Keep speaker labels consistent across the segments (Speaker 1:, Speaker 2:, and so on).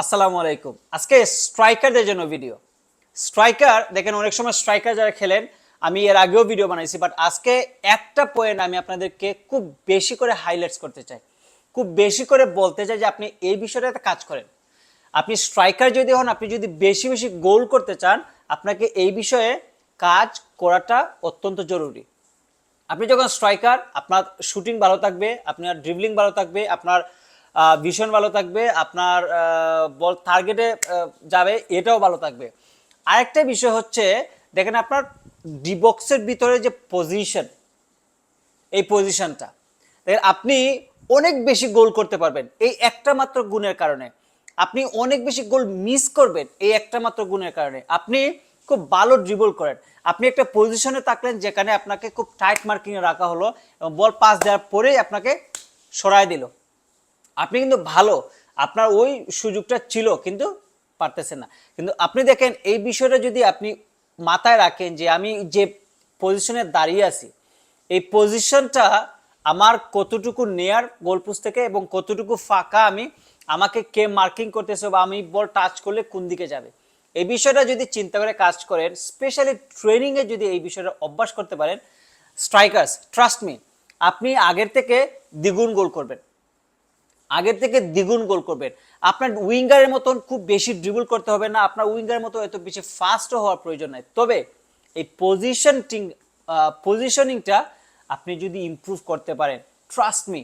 Speaker 1: আসসালামু আলাইকুম। আজকে স্ট্রাইকারদের জন্য ভিডিও স্ট্রাইকার দেখেন অনেক সময় স্ট্রাইকার যারা খেলেন, আমি এর আগেও ভিডিও বানাইছি বাট আজকে একটা পয়েন্ট আমি আপনাদেরকে খুব বেশি করে হাইলাইটস করতে চাই। খুব বেশি করে বলতে চাই যে আপনি এই বিষয়টাতে কাজ করেন। আপনি স্ট্রাইকার যদি হন, আপনি যদি বেশি বেশি গোল করতে চান, আপনাকে এই বিষয়ে কাজ করাটা অত্যন্ত জরুরি। আপনি যখন স্ট্রাইকার আপনার শুটিং ভালো থাকবে, আপনার ড্রিবলিং ভালো থাকবে, আপনার ভিশন ভালো থাকবে। আপনার বল টার্গেটে যাবে, এটাও ভালো থাকবে। আরেকটা বিষয় হচ্ছে, দেখেন আপনার ডিবক্সের ভিতরে যে পজিশন এই পজিশনটা দেখেন আপনি অনেক বেশি গোল করতে পারবেন, এই একটা মাত্র গুণের কারণে। আপনি অনেক বেশি গোল মিস করবেন, এই একটা মাত্র গুণের কারণে। আপনি খুব ভালো ড্রিবল করেন। আপনি একটা পজিশনে থাকলেন যেখানে আপনাকে খুব টাইট মার্কিংয়ে রাখা হলো এবং বল পাস দেওয়ার পরেই আপনাকে সরায় দিল। আপনি কিন্তু ভালো। আপনার ওই সুযোগটা ছিল, কিন্তু পারতেছেন না। কিন্তু আপনি দেখেন, এই বিষয়টা যদি আপনি মাথায় রাখেন যে আমি যে পজিশনে দাঁড়িয়ে আছি, এই পজিশনটা আমার কতটুকু নেয়ার গোলপোস্ট থেকে এবং কতটুকু ফাঁকা আমি, আমাকে কে মার্কিং করতেছে বা আমি বল টাচ করলে কোন দিকে যাবে? এই বিষয়টা যদি চিন্তা করে কাজ করেন, স্পেশালি ট্রেনিংয়ে যদি এই বিষয়টা অভ্যাস করতে পারেন, স্ট্রাইকার্স, ট্রাস্ট মি, আপনি আগের থেকে দ্বিগুণ গোল করবেন। আগের থেকে দ্বিগুণ গোল করবেন। আপনার উইঙ্গারের মতন খুব বেশি ড্রিবল করতে হবে না, আপনার উইঙ্গারের মতো এত বেশি ফাস্টও হওয়ার প্রয়োজন নাই। তবে এই পজিশনটিং পজিশনিংটা আপনি যদি ইমপ্রুভ করতে পারেন ট্রাস্ট মি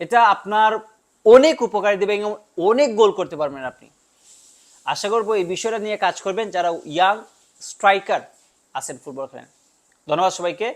Speaker 1: এটা আপনার অনেক উপকারী দেবে এবং অনেক গোল করতে পারবেন আপনি। আশা করব এই বিষয়টা নিয়ে কাজ করবেন যারা ইয়াং স্ট্রাইকার আছেন ফুটবল খেলেন ধন্যবাদ সবাইকে।